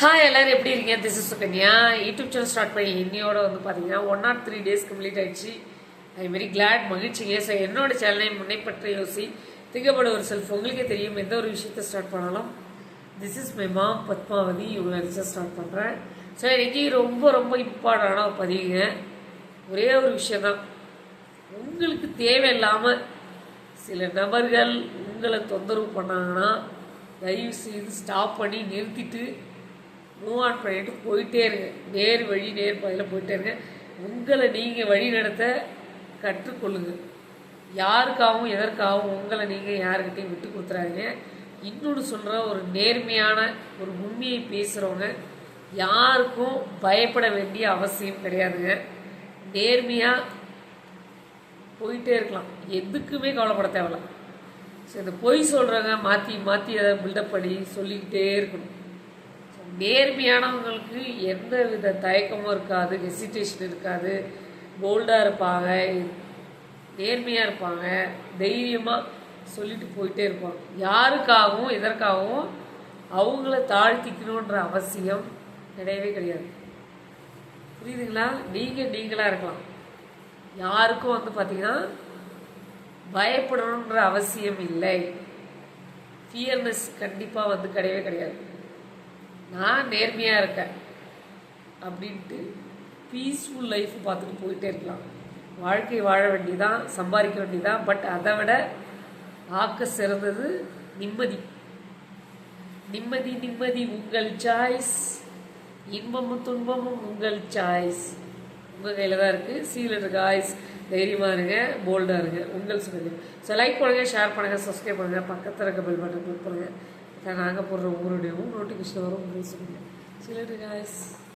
Hi எல்லாரும் எப்படி இருக்கீங்க? This is Sukanya YouTube channel start பண்ணி இன்னையோட வந்து பார்த்தீங்கன்னா one naught three days complete ஆயிடுச்சு. ஐ வெரி கிளாட் மகிழ்ச்சிங்க. ஸோ என்னோட சேனலை முன்னை யோசி. திங்கப்பட ஒரு செல்ஃப் உங்களுக்கே தெரியும் எந்த ஒரு விஷயத்தை ஸ்டார்ட் பண்ணாலும் this is my mom Padmavathi இவங்களை நினச்சா ஸ்டார்ட் பண்ணுறேன் ஸோ இன்றைக்கி ரொம்ப ரொம்ப இம்பார்ட்டண்டான பதிவுங்க. ஒரே ஒரு விஷயந்தான் உங்களுக்கு தேவையில்லாமல் சில நபர்கள் உங்களை தொந்தரவு பண்ணாங்கன்னா தயவு செய்து ஸ்டாப் பண்ணி நிறுத்திட்டு மூவ் ஆன் பண்ணிட்டு போயிட்டே இருங்க நேர் வழி நேர் பாதையில் போயிட்டே இருங்க உங்களை நீங்கள் வழி நடத்த கற்றுக்கொள்ளுங்க. யாருக்காகவும் எதற்காகவும் உங்களை நீங்கள் யாருக்கிட்டையும் விட்டு கொடுத்துறாதீங்க. இன்னொன்று சொல்கிற ஒரு நேர்மையான ஒரு உண்மையை பேசுகிறவங்க யாருக்கும் பயப்பட வேண்டிய அவசியம் கிடையாதுங்க. நேர்மையாக போயிட்டே இருக்கலாம். எதுக்குமே கவலைப்பட தேவையில்ல. ஸோ இந்த பொய் சொல்கிறவங்க மாற்றி மாற்றி அதை பில்டப் பண்ணி சொல்லிக்கிட்டே இருக்கணும். நேர்மையானவங்களுக்கு எந்த வித தயக்கமும் இருக்காது ஹெசிடேஷன் இருக்காது. போல்டாக இருப்பாங்க நேர்மையாக இருப்பாங்க தைரியமாக சொல்லிட்டு போயிட்டே இருப்பாங்க. யாருக்காகவும் எதற்காகவும் அவங்கள தாழ்த்திக்கணுன்ற அவசியம் கிடையவே கிடையாது. புரியுதுங்களா? நீங்கள் நீங்களாக இருக்கலாம். யாருக்கும் வந்து பார்த்தீங்கன்னா பயப்படணுன்ற அவசியம் இல்லை. ஃபியர்னஸ் கண்டிப்பாக வந்து கிடையவே கிடையாது. நான் நேர்மையாக இருக்கேன் அப்படின்ட்டு பீஸ்ஃபுல் லைஃப் பார்த்துட்டு போயிட்டே இருக்கலாம். வாழ்க்கை வாழ வேண்டியதான் சம்பாதிக்க வேண்டியதான் பட் அதை விட ஆக்க சிறந்தது நிம்மதி. நிம்மதி நிம்மதி உங்கள் சாய்ஸ் இன்பமும் துன்பமும் உங்கள் சாய்ஸ் உங்கள் கையில் தான் இருக்குது சீலர் காய்ஸ் தைரியமாக இருங்க போல்டாக இருங்க. உங்கள் சுகந்தி ஸோ லைக் பண்ணுங்கள் ஷேர் பண்ணுங்கள் சப்ஸ்கிரைப் பண்ணுங்கள் பக்கத்தில் இருக்க பெல் பட்டன் கிளிக் பண்ணுங்கள் நாங்கள் போடுற ஒவ்வொருடையும் நோட்டிஃபிகேஷன் வரும் அப்படின்னு சொல்லுங்கள் சிலர் காய்ஸ்